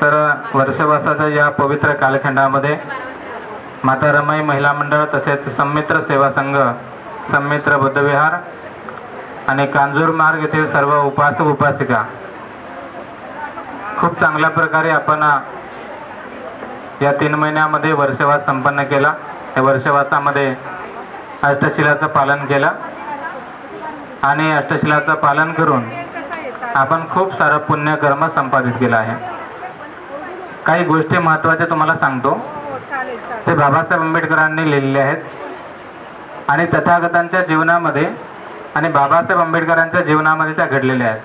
तर वर्षवासाच्या या पवित्र कालखंडामध्ये माता रमाई महिला मंडळ तसेच संमित्र सेवा संघ संमित्र बुद्धविहार आणि कांजूर मार्ग येथील सर्व उपासक उपासिका खूप चांगल्या प्रकारे आपण या तीन महिन्यामध्ये वर्षवास संपन्न केला. त्या वर्षवासामध्ये अष्टशिलाचं पालन केलं आणि अष्टशिलाचं पालन करून आपण खूप सारं पुण्यकर्म संपादित केलं आहे. काही गोष्टी महत्त्वाच्या तुम्हाला सांगतो. ते बाबासाहेब आंबेडकरांनी लिहिलेले आहेत. आणि तथागतांच्या जीवनामध्ये आणि बाबासाहेब आंबेडकरांच्या जीवनामध्ये त्या घडलेल्या आहेत.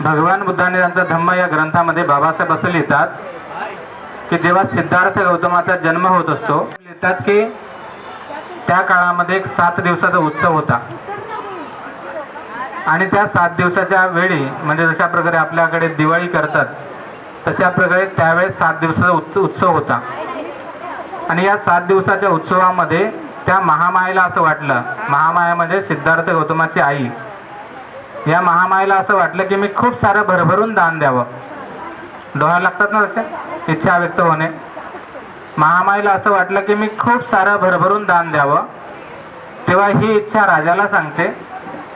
भगवान बुद्धाने त्यांचा धम्म या ग्रंथामध्ये बाबासाहेब असं लिहितात की जेव्हा सिद्धार्थ गौतमाचा जन्म होत असतो लिहितात की त्या काळामध्ये एक सात दिवसाचा उत्सव होता. आणि त्या सात दिवसाच्या वेळी म्हणजे जशा प्रकारे आपल्याकडे दिवाळी करतात तशा प्रकारे त्यावेळेस सात दिवसाचा उत्स उत्सव होता. आणि या सात दिवसाच्या उत्सवामध्ये त्या महामायेला असं वाटलं. महामाया म्हणजे सिद्धार्थ गौतमाची आई. या महामायेला असं वाटलं की मी खूप सारं भरभरून दान द्यावं. डोळा लागतात ना तसे इच्छा व्यक्त होणे. महामाईला असं वाटलं की मी खूप सारं भरभरून दान द्यावं. तेव्हा ही इच्छा राजाला सांगते.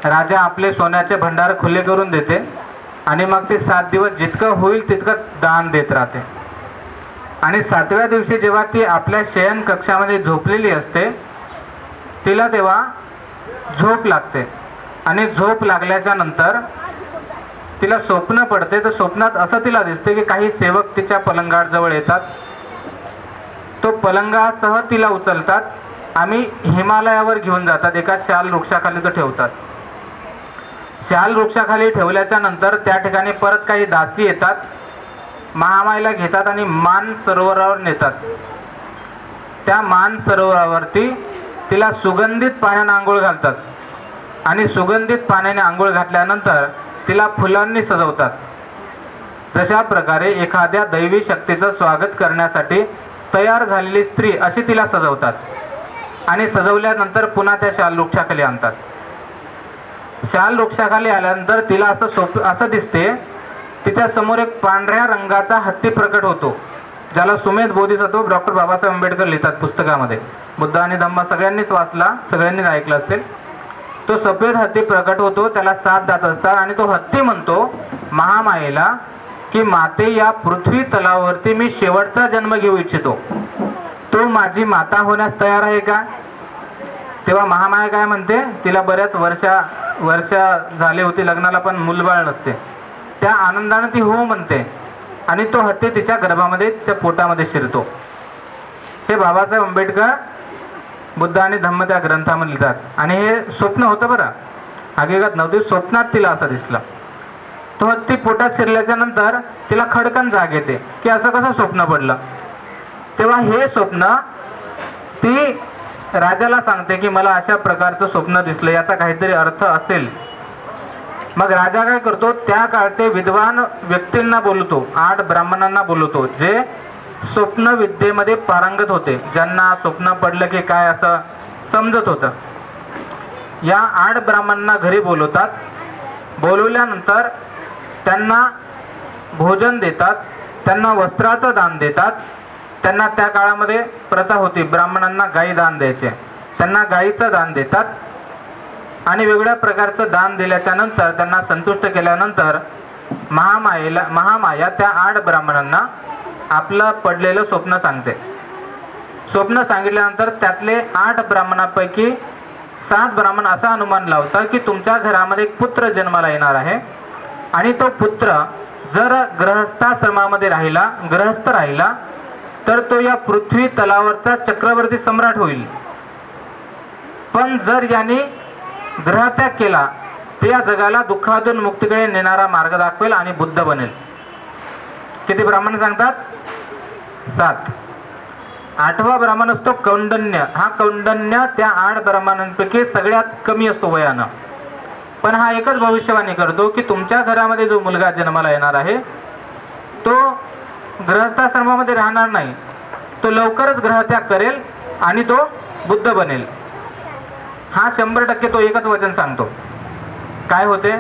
राजा आपले सोन्याचे भंडार खुले करून देते. आणि मग ते सात दिवस जितकं होईल तितकं दान देत राहते. आणि सातव्या दिवशी जेव्हा ती आपल्या शयन कक्षामध्ये झोपलेली असते तिला तेव्हा झोप लागते. आणि झोप लागल्याच्या नंतर तिला स्वप्न पडते. तर स्वप्नात असं तिला दिसते की काही सेवक तिच्या पलंगाजवळ येतात. तो पलंगासह तिला उचलतात. आम्ही हिमालयावर घेऊन जातात. एका शाल वृक्षाखाली तो ठेवतात. शाल वृक्षाखाली ठेवल्याच्या नंतर त्या ठिकाणी परत काही दासी येतात महामाईला घेतात आणि मान सरोवरावर नेतात. त्या मान सरोवरावरती तिला सुगंधित पाण्याने आंघोळ घालतात आणि सुगंधित पाण्याने आंघोळ घातल्यानंतर तिला फुलांनी सजवतात. तशा प्रकारे एखाद्या दैवी शक्तीचं स्वागत करण्यासाठी तयार झालेली स्त्री अशी तिला सजवतात आणि सजवल्यानंतर पुन्हा त्या शाल वृक्षाखाली आणतात. शाल वृक्षाखाली आल्यानंतर तिला असं सोप असं दिसते तिच्या समोर एक पांढऱ्या रंगाचा हत्ती प्रकट होतो ज्याला सुमेध बोधिसत्व डॉक्टर बाबासाहेब आंबेडकर लिहितात पुस्तकामध्ये. बुद्ध आणि धम्मा सगळ्यांनीच वाचला सगळ्यांनीच ऐकलं असेल. तो सफेद हत्ती प्रकट होतो त्याला साथ जात असतात आणि तो हत्ती म्हणतो महामायेला की माते या पृथ्वी तलावरती मी शेवटचा जन्म घेऊ इच्छितो. तू माझी माता होण्यास तयार आहे का? तेव्हा महामाया काय म्हणते? तिला बऱ्याच वर्षा वर्षा झाले होते लग्नाला पण मूलबाळ नसते. त्या आनंदाने ती हो म्हणते आणि तो हत्ती तिच्या गर्भामध्ये त्या पोटामध्ये शिरतो. हे बाबासाहेब आंबेडकर बुद्ध आणि धम्म त्या ग्रंथामध्ये लिहितात. आणि हे स्वप्न होतं बरं. हकीकत नव्हती स्वप्नात तिला असं दिसलं. तो हत्ती पोटात शिरल्याच्या नंतर तिला खडकन जाग येते की असं कसं स्वप्न पडलं? तेव्हा हे स्वप्न ती राजाला सांगते की मला अशा प्रकारचं स्वप्न दिसलं याचा काहीतरी अर्थ असेल. मग राजा काय करतो त्या काळचे विद्वान व्यक्तींना बोलतो आठ ब्राह्मणांना बोलवतो जे स्वप्न विद्येमध्ये पारंगत होते. ज्यांना स्वप्न पडलं की काय असं समजत होतं. या आठ ब्राह्मणांना घरी बोलवतात. बोलवल्यानंतर त्यांना भोजन देतात त्यांना वस्त्राचं दान देतात. त्यांना त्या काळामध्ये प्रथा होती. ब्राह्मणांना गाई दान द्यायचे. त्यांना गाईचं दान देतात. आणि वेगवेगळ्या प्रकारचं दान दिल्याच्या नंतर त्यांना संतुष्ट केल्यानंतर महामायेला महामाया त्या आठ ब्राह्मणांना आपलं पडलेलं स्वप्न सांगते. स्वप्न सांगितल्यानंतर त्यातले आठ ब्राह्मणापैकी सात ब्राह्मण असा अनुमान लावतात की तुमच्या घरामध्ये एक पुत्र जन्माला येणार आहे. आणि तो पुत्र जर ग्रहस्थाश्रमामध्ये राहिला ग्रहस्थ राहिला तर तो या पृथ्वी तलावरचा चक्रवर्ती सम्राट होईल. पण जर याने ग्रहत्याग केला तर या जगाला दुःखातून मुक्तीकडे नेणारा मार्ग दाखवेल आणि बुद्ध बनेल. किती ब्राह्मण सांगतात? सात. आठवा ब्राह्मण असतो कौंडन्य हा कौंडन्य त्या आठ ब्राह्मणांपैकी सगळ्यात कमी असतो वयानं. पण हा एकच भविष्यवाणी करतो की तुमच्या घरामध्ये जो मुलगा जन्माला येणार आहे ग्रहस्थाश्रमामध्ये राहणार नाही. तो लवकरच ग्रहत्याग करेल आणि तो बुद्ध बनेल. हा शंभर टक्के तो एकच वचन सांगतो. काय होते?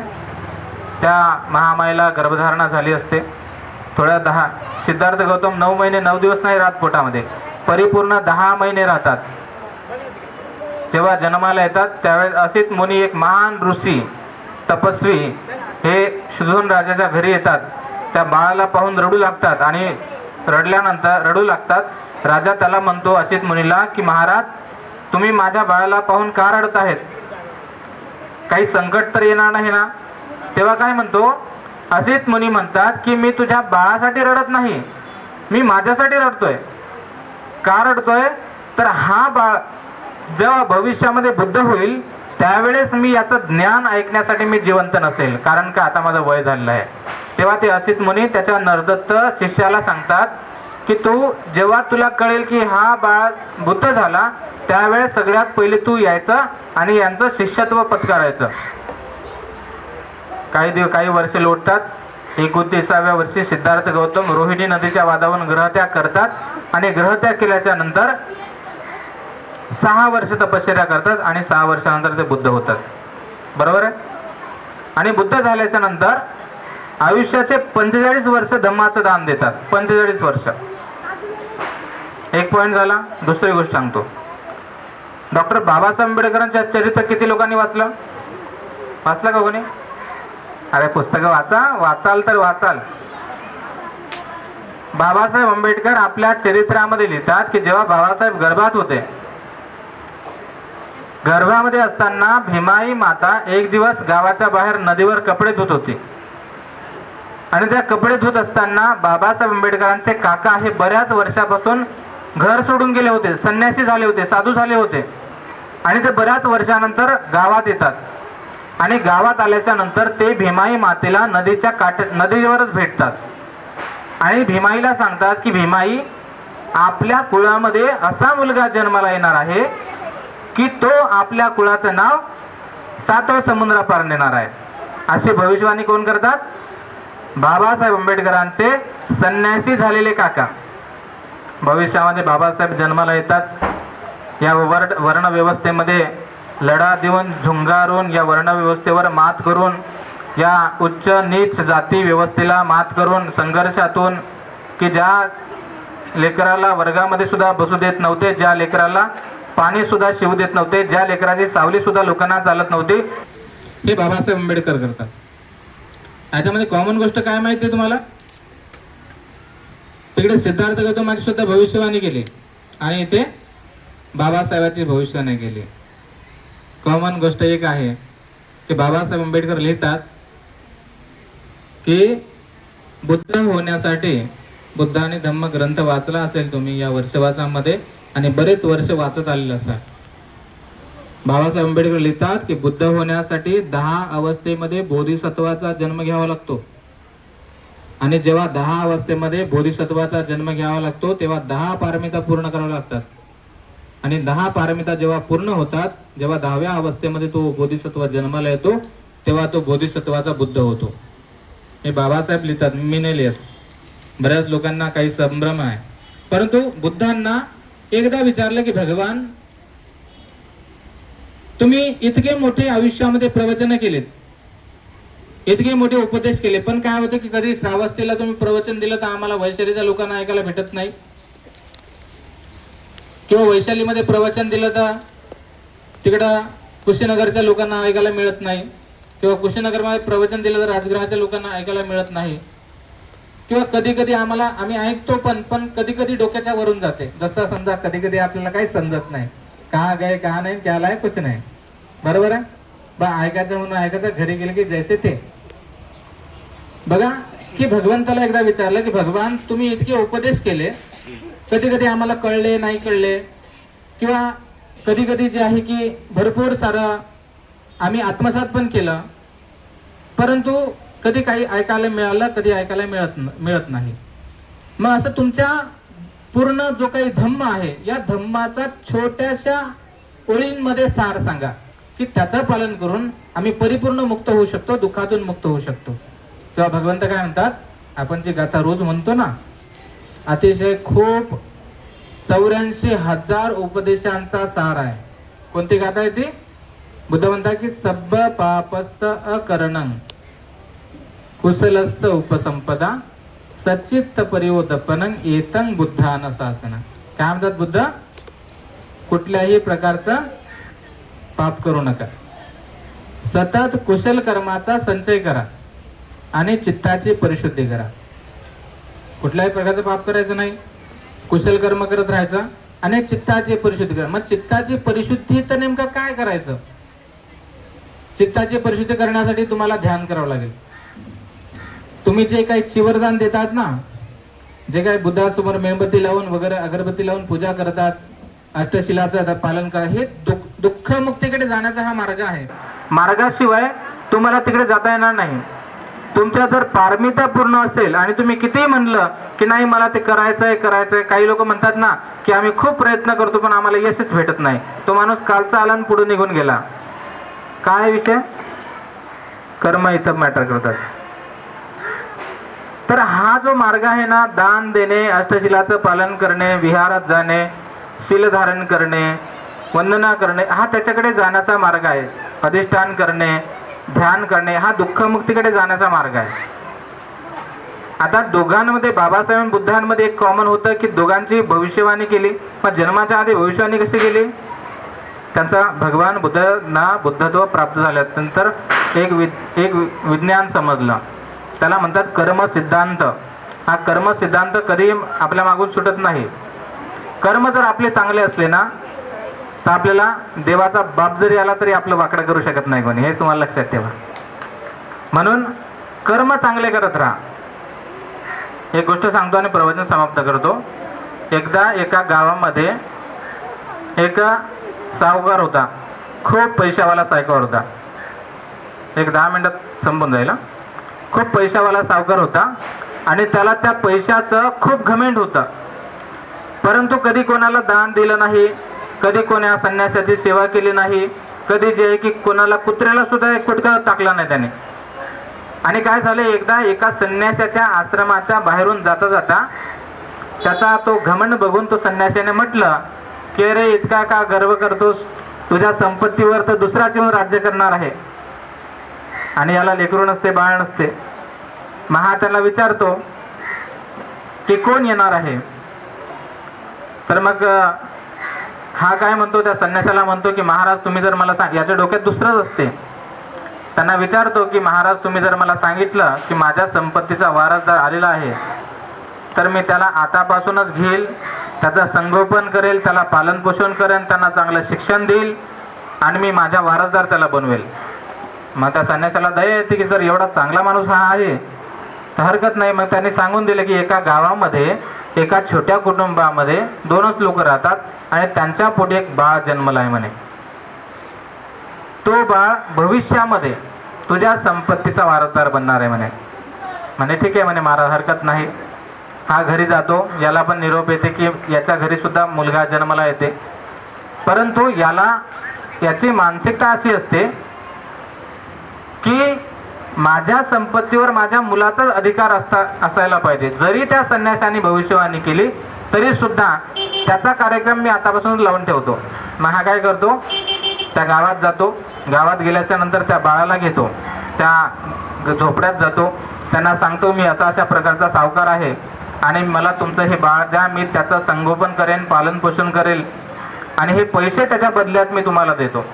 त्या महामाईला गर्भधारणा झाली असते. थोड्या दहा सिद्धार्थ गौतम नऊ महिने नऊ दिवस नाही राहत पोटामध्ये. परिपूर्ण दहा महिने राहतात. जेव्हा जन्माला येतात त्यावेळेस असित मुनी एक महान ऋषी तपस्वी हे शुधून राजाच्या घरी येतात. त्या बाळाला पाहून रडू लागतात आणि रडल्यानंतर रडू लागतात. राजा त्याला म्हणतो असित मुनीला की महाराज तुम्ही माझ्या बाळाला पाहून का रडत आहेत? काही संकट तर येणार नाही ना? तेव्हा काय म्हणतो? असित मुनी म्हणतात की मी तुझ्या बाळासाठी रडत नाही. मी माझ्यासाठी रडतोय. का रडतोय? तर हा बाळ जेव्हा भविष्यामध्ये बुद्ध होईल त्यावेळेस मी याचं ज्ञान ऐकण्यासाठी मी जिवंत नसेल. कारण का? आता माझं वय झालेलं आहे. तेव्हा ते असित मुनी त्याच्या नरदत्त शिष्याला सांगतात की तू जेव्हा तुला कळेल की हा बाळ बुद्ध झाला त्यावेळेस सगळ्यात पहिले तू यायचं आणि यांचं शिष्यत्व पत्करायचं. काही दिव काही वर्षे लोटतात. एकोणतीसाव्या वर्षी सिद्धार्थ गौतम रोहिणी नदीच्या वादावरून ग्रहत्याग करतात आणि ग्रहत्याग केल्याच्यानंतर सहा वर्ष तपश्चर्या करतात आणि सहा वर्षानंतर ते बुद्ध होतात. बरोबर आहे? आणि बुद्ध झाल्याच्यानंतर आयुष्याचे पंचेचाळीस वर्ष धम्माचं दान देतात. पंचेचाळीस वर्ष. एक पॉईंट झाला. दुसरी गोष्ट सांगतो. डॉक्टर बाबासाहेब आंबेडकरांच्या चरित्र किती लोकांनी वाचलं? वाचलं का कोणी? अरे पुस्तकं वाचा. वाचाल तर वाचाल. बाबासाहेब आंबेडकर आपल्या चरित्रामध्ये लिहितात की जेव्हा बाबासाहेब गर्भात होते गर्भामध्ये असताना भीमाई माता एक दिवस गावाच्या बाहेर नदीवर कपडे धुत होती. आणि त्या कपडे धुत असताना बाबासाहेब आंबेडकरांचे काका हे बऱ्याच वर्षापासून घर सोडून गेले होते संन्यासी झाले होते साधू झाले होते. आणि ते बऱ्याच वर्षानंतर गावात येतात. आणि गावात आल्याच्यानंतर ते भीमाई मातेला नदीच्या काठ नदीवरच भेटतात. आणि भीमाईला सांगतात की भीमाई आपल्या कुळामध्ये असा मुलगा जन्माला येणार आहे की तो आपल्या कुळाचं नाव सातव समुद्रापार नेणार आहे. अशी भविष्यवाणी कोण करतात? बाबासाहेब आंबेडकरांचे संन्यासी झालेले काका. भविष्यामध्ये बाबासाहेब जन्माला येतात. या वर्ण वर्णव्यवस्थेमध्ये लढा देऊन झुंगारून या वर्णव्यवस्थेवर मात करून या उच्च नीच जाती व्यवस्थेला मात करून संघर्षातून की ज्या लेकराला वर्गामध्ये सुद्धा बसू देत नव्हते ज्या लेकराला पाणी सुद्धा शिवू देत नव्हते. ज्या लेकराची सावली सुद्धा लोकांना चालत नव्हती. हे बाबासाहेब आंबेडकर करतात. याच्यामध्ये कॉमन गोष्ट काय माहिती आहे तुम्हाला? तिकडे सिद्धार्थ गौतमाची सुद्धा भविष्यवाणी केली. आणि इथे बाबासाहेबांची भविष्यवाणी केली. कॉमन गोष्ट एक आहे की बाबासाहेब आंबेडकर लिहितात की बुद्ध होण्यासाठी बुद्ध आणि धम्म ग्रंथ वाचला असेल तुम्ही या वर्षवासामध्ये आणि बरेच वर्ष वाचत आलेलं असाल. बाबासाहेब आंबेडकर लिहितात की बुद्ध होण्यासाठी दहा अवस्थेमध्ये बोधिसत्वाचा जन्म घ्यावा लागतो. आणि जेव्हा दहा अवस्थेमध्ये बोधिसत्वाचा जन्म घ्यावा लागतो तेव्हा दहा पारमिता पूर्ण कराव्या लागतात. आणि दहा पारमिता जेव्हा पूर्ण होतात जेव्हा दहाव्या अवस्थेमध्ये तो बोधिसत्व जन्माला येतो तेव्हा तो बोधिसत्वाचा बुद्ध होतो. हे बाबासाहेब लिहितात मी नाही लिहित. बऱ्याच लोकांना काही संभ्रम आहे. परंतु बुद्धांना एकदा विचारलं की भगवान तुम्ही इतके मोठे आयुष्यामध्ये प्रवचन केलेत. इतके मोठे उपदेश केले. पण काय होतं की कधी श्रावस्तीला तुम्ही प्रवचन दिलं तर आम्हाला वैशालीच्या लोकांना ऐकायला भेटत नाही. किंवा वैशालीमध्ये प्रवचन दिलं तर तिकडं कुशीनगरच्या लोकांना ऐकायला मिळत नाही. किंवा कुशीनगरमध्ये प्रवचन दिलं तर राजगृहाच्या लोकांना ऐकायला मिळत नाही. किंवा कधी कधी आम्हाला आम्ही ऐकतो पण पण कधी कधी डोक्याच्या वरून जाते. जसं समजा कधी कधी आपल्याला काही समजत नाही. का गए का नाही त्याला कुछ नाही. बरोबर आहे? बा ऐकायचं म्हणून ऐकायचं घरी गेले की जैसे ते बघा की भगवंताला एकदा विचारलं की भगवान तुम्ही इतके उपदेश केले. कधी कधी आम्हाला कळले नाही कळले? किंवा कधी कधी जे आहे की भरपूर सारं आम्ही आत्मसात पण केलं. परंतु कधी काही ऐकायला मिळालं कधी ऐकायला मिळत न- मिळत नाही. मग असं तुमच्या पूर्ण जो काही धम्म आहे या धम्माचा छोट्याशा ओळींमध्ये सार सांगा की त्याचं पालन करून आम्ही परिपूर्ण मुक्त होऊ शकतो दुःखातून मुक्त होऊ शकतो. तेव्हा भगवंत काय म्हणतात? आपण जी गाथा रोज म्हणतो ना अतिशय खूप चौऱ्याऐंशी हजार उपदेशांचा सार आहे. कोणती गाथा आहे ती? बुद्ध म्हणतात की सब्ब पापस्त अकरणं कुशलस्स उपसंपदा सच्चित्त परिवोदपनं एतंग बुद्धान शासन. काय म्हणतात बुद्ध? कुठल्याही प्रकारचं पाप करू नका. सतत कुशल कर्माचा संचय करा आणि चित्ताची परिशुद्धी करा. कुठल्याही प्रकारचं पाप करायचं नाही. कुशल कर्म करत राहायचं आणि चित्ताची परिशुद्धी करा. मग चित्ताची परिशुद्धी तर नेमकं काय करायचं? चित्ताची परिशुद्धी करण्यासाठी तुम्हाला ध्यान करावं लागेल. तुम्ही जे काही चिवरदान देतात ना जे काही बुद्धासमोर मेणबत्ती लावून वगैरे अगरबत्ती लावून पूजा करतात अष्टशिलाचं आता पालन करा हे दुःख मुक्तीकडे जाण्याचा हा मार्ग आहे. मार्गाशिवाय तुम्हाला तिकडे जाता येणार नाही. तुमच्या जर पारमिता पूर्ण असेल आणि तुम्ही कितीही म्हणलं की नाही मला ते करायचंय करायचंय काही लोक म्हणतात ना की आम्ही खूप प्रयत्न करतो पण आम्हाला यशच भेटत नाही. तो माणूस कालचा आला आणि पुढे निघून गेला. काय विषय? कर्म इथं मॅटर करतात. तर हा जो मार्ग आहे ना दान देणे अष्टशिलाचं पालन करणे विहारात जाणे शिल धारण करणे वंदना करणे हा त्याच्याकडे जाण्याचा मार्ग आहे. अधिष्ठान करणे ध्यान करणे हा दुःखमुक्तीकडे जाण्याचा मार्ग आहे. आता दोघांमध्ये बाबासाहेब बुद्धांमध्ये एक कॉमन होतं की दोघांची भविष्यवाणी केली. मग जन्माच्या आधी भविष्यवाणी कशी केली? त्यांचा भगवान बुद्धांना बुद्धत्व प्राप्त झाल्यानंतर एक वि एक वि- विज्ञान समजलं. त्याला म्हणतात कर्म सिद्धांत. हा कर्म सिद्धांत कधी आपल्या मागून सुटत नाही. कर्म जर आपले चांगले असले ना तर आपल्याला देवाचा बाप जरी आला तरी आपलं वाकडं करू शकत नाही कोणी. हे तुम्हाला लक्षात ठेवा. म्हणून कर्म चांगले करत राहा. एक गोष्ट सांगतो आणि प्रवचन समाप्त करतो. एकदा एका गावामध्ये एक सावकार होता. खूप पैशावाला सायकार होता. एक दहा मिनिटात संपून जाईल खूप पैशावाला सावकार होता आणि त्याला त्या पैशाचं खूप घमेंड होतं. परंतु कधी कोणाला दान दिलं नाही कधी कोण्या संन्यासाची सेवा केली नाही कधी जे आहे की कोणाला कुत्र्याला सुद्धा एक फुटका टाकला नाही त्याने. आणि काय झालं एकदा एका संन्यासाच्या आश्रमाच्या बाहेरून जाता जाता त्याचा तो घमंड बघून तो संन्याशाने म्हटलं की अरे इतका का गर्व करतोस? तुझ्या संपत्तीवर तर दुसराच येऊन राज्य करणार आहे. आणि याला लेकरू नसते बाळ नसते. महा त्याला विचारतो की कोण येणार आहे? तर मग हा काय म्हणतो त्या संन्यासाला म्हणतो की महाराज तुम्ही जर मला सांग याच्या डोक्यात दुसरंच असते. त्यांना विचारतो की महाराज तुम्ही जर मला सांगितलं की माझ्या संपत्तीचा वारसदार आलेला आहे तर मी त्याला आतापासूनच घेईल त्याचं संगोपन करेल त्याला पालनपोषण करेन त्यांना चांगलं शिक्षण देईल आणि मी माझ्या वारसदार त्याला बनवेल. मग त्या संन्यासाला दया येते की जर एवढा चांगला माणूस हा आहे तर हरकत नाही. मग त्यांनी सांगून दिलं की एका गावामध्ये एका छोट्या कुटुंबामध्ये दोनच लोक राहतात आणि त्यांच्या पोटी एक बाळ जन्मला आहे म्हणे. तो बाळ भविष्यामध्ये तुझ्या संपत्तीचा वारसदार बनणार आहे म्हणे. म्हणे ठीक आहे म्हणे महाराज हरकत नाही. हा घरी जातो. याला पण निरोप येते की याच्या घरी सुद्धा मुलगा जन्माला येते. परंतु याला याची मानसिकता अशी असते की माझ्या संपत्तीवर माझ्या मुलाचाच अधिकार असता असायला पाहिजे. जरी त्या संन्यासाने भविष्यवाणी केली तरी सुद्धा त्याचा कार्यक्रम मी आतापासून लावून ठेवतो. मग हा काय करतो? त्या गावात जातो. गावात गेल्याच्यानंतर त्या बाळाला घेतो. त्या झोपड्यात जातो. त्यांना सांगतो मी असा अशा प्रकारचा सावकार आहे आणि मला तुमचं हे बाळ द्या. मी त्याचं संगोपन करेन पालन पोषण करेल आणि हे पैसे त्याच्या बदल्यात मी तुम्हाला देतो.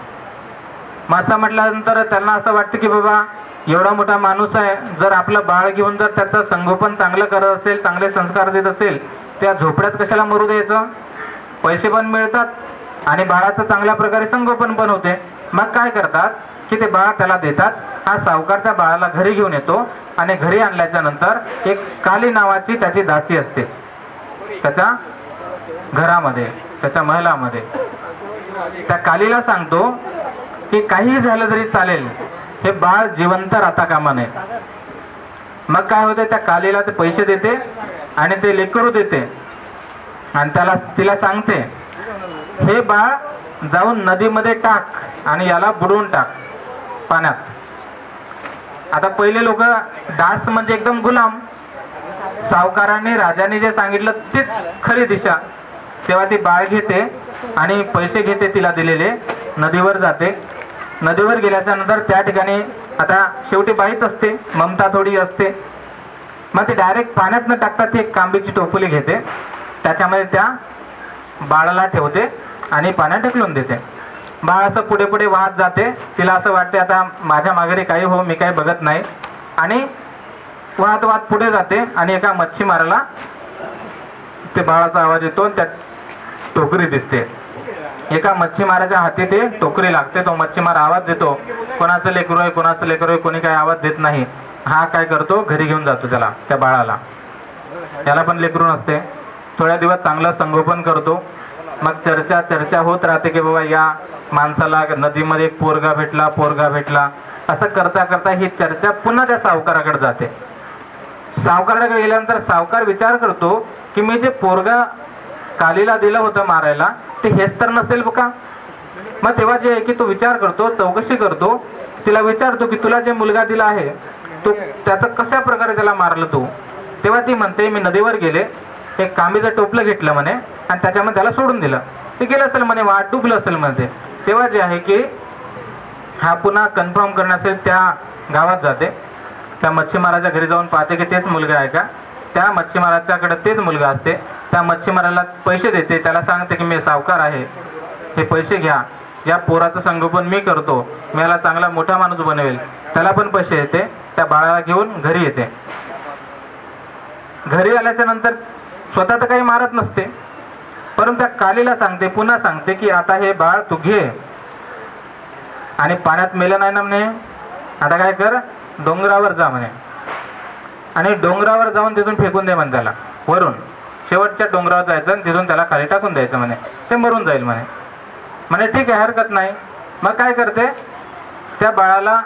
मग म्हटल्यानंतर त्यांना असं वाटतं की बाबा एवढा मोठा माणूस आहे जर आपलं बाळ घेऊन जर त्याचं संगोपन चांगलं करत असेल चांगले संस्कार देत असेल त्या झोपड्यात कशाला मरू द्यायचं? पैसे पण मिळतात आणि बाळाचं चांगल्या प्रकारे संगोपन पण होते. मग काय करतात की ते बाळ त्याला देतात. हा सावकार त्या बाळाला घरी घेऊन येतो आणि घरी आणल्याच्या नंतर एक काली नावाची त्याची दासी असते. त्याच्या घरामध्ये त्याच्या महिलामध्ये. त्या कालीला सांगतो की काहीही झालं तरी चालेल. हे बाळ जिवंत राहता कामा नये. मग काय होते त्या कालीला ते पैसे देते आणि ते लेकरू देते. आणि त्याला तिला सांगते हे बाळ जाऊन नदीमध्ये टाक आणि याला बुडवून टाक पाण्यात. आता पहिले लोक डास म्हणजे एकदम गुलाम. सावकाराने राजाने जे सांगितलं तीच खरी दिशा. तेव्हा ती बाळ घेते आणि पैसे घेते तिला दिलेले नदीवर जाते. नदीवर गेल्याच्यानंतर त्या ठिकाणी आता शेवटी बाईच असते ममता थोडी असते. मग ती डायरेक्ट पाण्यात न टाकता ती एक कांबीची टोपली घेते. त्याच्यामध्ये त्या बाळाला ठेवते आणि पाण्यात ढकलून देते. बाळ असं पुढे पुढे वाहत जाते. तिला असं वाटते आता माझ्या माघारी काही हो मी काही बघत नाही. आणि वाहत वाहत पुढे जाते आणि एका मच्छीमाराला ते बाळाचा आवाज येतो आणि त्यात टोकरी दिसते. एका मच्छीमाराच्या हाती ते टोकरी लागते. तो मच्छीमार आवाज देतो कोणाचं लेकरू आहे कोणाचं लेकरू आहे कोणी काही आवाज देत नाही. हा काय करतो घरी घेऊन जातो त्याला त्या बाळाला. त्याला पण लेकरू नसते. थोड्या दिवस चांगलं संगोपन करतो. मग चर्चा चर्चा होत राहते की बाबा या माणसाला नदीमध्ये एक पोरगा भेटला पोरगा भेटला. असं करता करता ही चर्चा पुन्हा त्या सावकाराकडे जाते. सावकाराकडे गेल्यानंतर सावकार विचार करतो की मी जे पोरगा कालीला दिलं होतं मारायला ते हेच तर नसेल का? मग तेव्हा जे आहे की तो विचार करतो चौकशी करतो तिला विचारतो की तुला जे मुलगा दिला आहे तो त्याचं कशा प्रकारे त्याला मारलं तू? तेव्हा ती म्हणते मी नदीवर गेले एक कांबीचं टोपलं घेतलं म्हणे आणि त्याच्यामध्ये त्याला सोडून दिलं. ते गेलं असेल म्हणे वाट डुबलं असेल म्हणते तेव्हा जे आहे की हा पुन्हा कन्फर्म करण्यासाठी त्या गावात जाते. त्या मच्छीमाराच्या घरी जाऊन पाहते की तेच मुलगा आहे का? त्या मच्छीमाराच्याकडे तेच मुलगा असते. त्या मच्छीमाराला पैसे देते. त्याला सांगते की मी सावकार आहे. हे पैसे घ्या. या पोराचं संगोपन मी करतो. मी याला चांगला मोठा माणूस बनवेल. त्याला पण पैसे देते त्या बाळाला घेऊन घरी येते. घरी आल्याच्यानंतर स्वतः तर काही मारत नसते. परंतु त्या कालीला सांगते पुन्हा सांगते की आता हे बाळ तू घे. आणि पाण्यात मेलं नाही ना म्हणे. आता काय कर? डोंगरावर जा म्हणे. आणि डोंगरावर जाऊन तिथून फेकून दे म्हणे त्याला. वरून. शेवटच्या डोंगरावर जायचं आणि तिथून त्याला खाली टाकून द्यायचं म्हणे. ते मरून जाईल म्हणे. म्हणे ठीक आहे हरकत नाही. मग काय करते? त्या बाळाला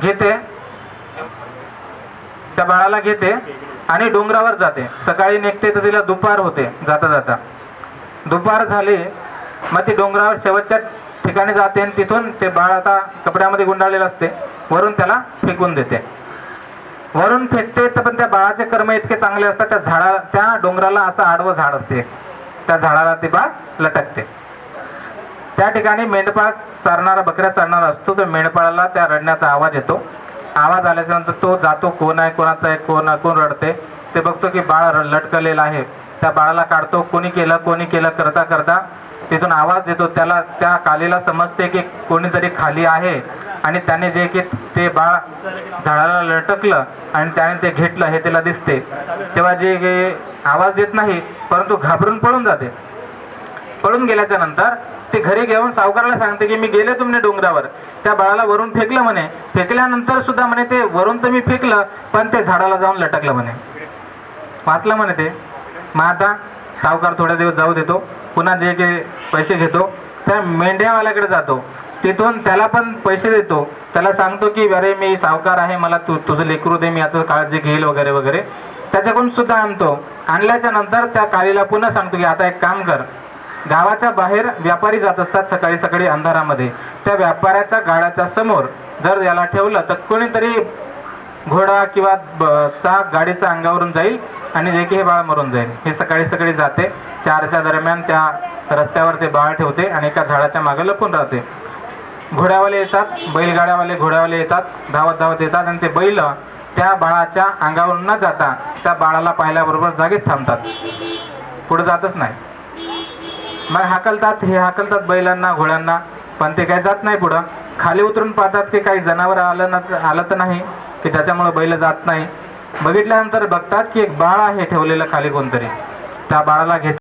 घेते. त्या बाळाला घेते आणि डोंगरावर जाते. सकाळी निघते तर तिला दुपार होते जाता जाता. दुपार झाली मग ती डोंगरावर शेवटच्या ठिकाणी जाते आणि तिथून ते बाळ आता कपड्यामध्ये गुंडाळलेलं असते. वरून त्याला फेकून देते. वरून फेकते तर पण त्या बाळाचे कर्म इतके चांगले असतात त्या झाडा त्या डोंगराला असं आडवं झाड असते. त्या झाडाला ते बाळ लटकते. त्या ठिकाणी मेंढपाळ चारणारा बकऱ्या चरणारा असतो तर मेंढपाळाला त्या रडण्याचा आवाज येतो. आवाज आल्याच्यानंतर तो जातो कोण आहे कोणाचा आहे कोण कोण रडते? ते बघतो की बाळ लटकलेलं आहे. त्या बाळाला काढतो कोणी केलं कोणी केलं करता करता तिथून आवाज देतो. त्याला त्या कालीला समजते की कोणीतरी खाली आहे. आणि त्याने जे की ते बाळ झाडाला लटकलं आणि त्याने ते घेतलं हे त्याला दिसते. तेव्हा जे आवाज देत नाही परंतु घाबरून पळून जाते. पळून गेल्याच्यानंतर ते घरी घेऊन सावकाराला सांगते की मी गेले तुमने डोंगरावर. त्या बाळाला वरून फेकलं म्हणे. फेकल्यानंतर सुद्धा म्हणे ते वरून तर मी फेकलं पण ते झाडाला जाऊन लटकलं म्हणे. वाचलं म्हणे ते. मग आता सावकार थोड्या दिवस जाऊ देतो. पुन्हा जे काही पैसे घेतो त्या मेंढ्यावाल्याकडे जातो. तिथून त्याला पण पैसे देतो. त्याला सांगतो की अरे मी सावकार आहे मला तू तुझं लेकरू दे मी याचं काळजी घेईल वगैरे वगैरे. त्याच्याकडून सुद्धा आणतो. आणल्याच्या नंतर त्या काळीला पुन्हा सांगतो की आता एक काम कर. गावाच्या बाहेर व्यापारी जात असतात सकाळी सकाळी अंधारामध्ये. त्या व्यापाऱ्याच्या गाड्याच्या समोर जर याला ठेवलं तर कोणीतरी घोडा किंवा ब- चाक गाडीच्या अंगावरून जाईल आणि जे की हे बाळ मरून जाईल. हे सकाळी सकाळी जाते. चारच्या दरम्यान त्या रस्त्यावर ते बाळ ठेवते आणि एका झाडाच्या मागे लपून राहते. घोड्यावाले येतात बैलगाड्यावाले घोड्यावाले येतात धावत धावत येतात आणि ते बैल त्या बाळाच्या अंगावरून न जाता त्या बाळाला पाहिल्याबरोबर जागीच थांबतात. पुढे जातच नाही. मग हाकलतात हे हाकलतात बैलांना घोड्यांना पण ते काही जात नाही पुढं. खाली उतरून पाहतात की काही जनावर आलं ना आलं तर नाही. की त्याच्यामुळे बैल जात नाही. बघितल्यानंतर बघतात की एक बाळ आहे ठेवलेलं खाली कोणतरी. त्या बाळाला घेत